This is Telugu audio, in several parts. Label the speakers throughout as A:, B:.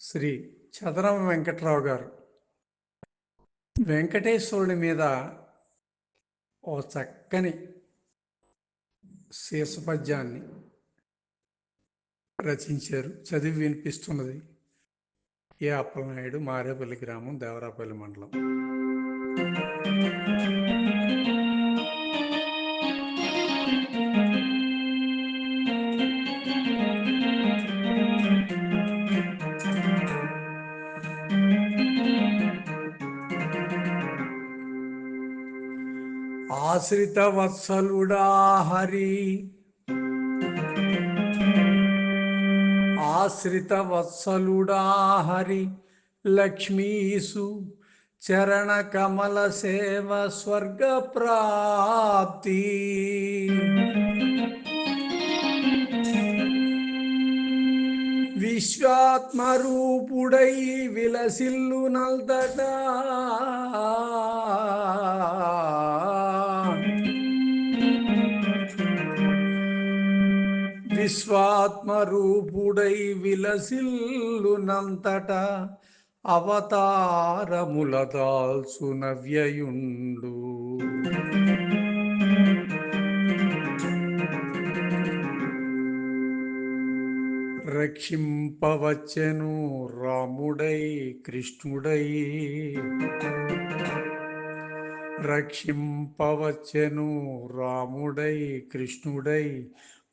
A: శ్రీ చదరం వెంకట్రావు గారు. వెంకటేశ్వరుడి మీద ఓ చక్కని శీర్షపద్యాన్ని రచించారు. చదివి వినిపిస్తున్నది ఏ అప్పలనాయుడు మారేపల్లి గ్రామం దేవరాపల్లి మండలం. ఆశ్రిత వత్సలుడా హరి. ఆశ్రిత వత్సలుడా హరి లక్ష్మీసు చరణ కమల సేవ స్వర్గ ప్రాప్తి. విశ్వాత్మరూపుడై విలసిల్లు నల్దట విశ్వాత్మరూపుడై విలసిల్లునంతట అవతారముల దాల్సు నవ్యయుండు రక్షింపవచ్చెను రాముడై కృష్ణుడై. రక్షింపవచ్చెను రాముడై కృష్ణుడై.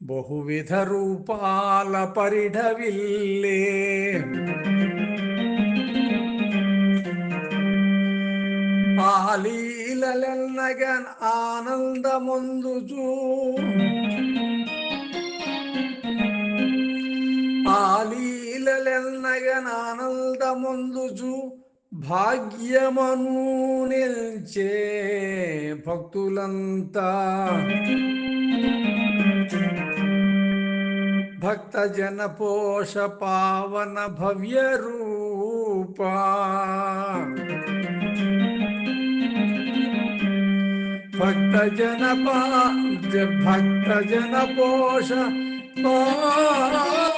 A: బహువిధ రూపాల పరిఢవిల్లే ఆలీలెన్నగన్ ఆనందముందుచూ ఆలీలెన్నగన్ ఆనందముందుచు భాగ్యమను నిల్చే భక్తులంతా भक्तजन पोष पावन भव्यपा भक्तजन पा पा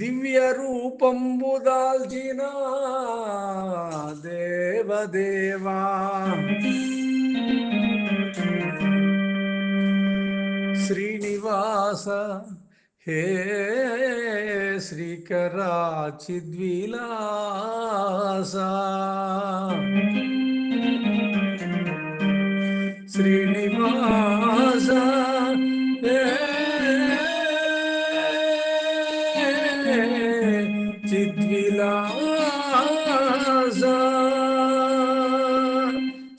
A: దివ్య రూపంబు దాల్చిన దేవదేవా. శ్రీనివాస హే శ్రీకరాచిద్విలాస. శ్రీనివాస ಸಿದ್ಧಿಲಾಜ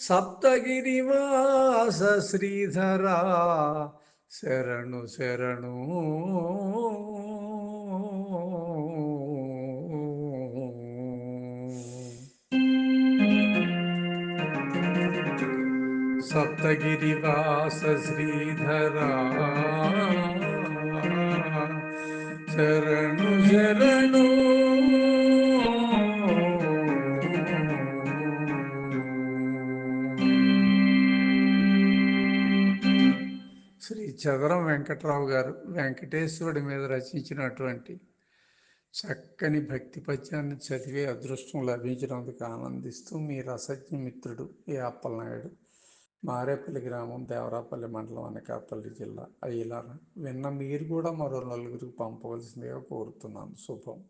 A: ಸಪ್ತಗಿರಿವಾಸ ಶ್ರೀಧರ ಶರಣು ಶರಣು. ಸಪ್ತಗಿರಿವಾಸ ಶ್ರೀಧರ ಶರಣು ಶರಣು. శ్రీ చదరం వెంకట్రావు గారు వెంకటేశ్వరుడి మీద రచించినటువంటి చక్కని భక్తి పద్యాన్ని చదివే అదృష్టం లభించినందుకు ఆనందిస్తూ మీ రసజ్ఞ మిత్రుడు ఏ అప్పలనాయుడు. మారేపల్లి గ్రామం దేవరాపల్లి మండలం అనకాపల్లి జిల్లా. అయ్యలారా విన్న మీరు కూడా మరో నలుగురికి పంపవలసిందిగా కోరుతున్నాను. శుభం.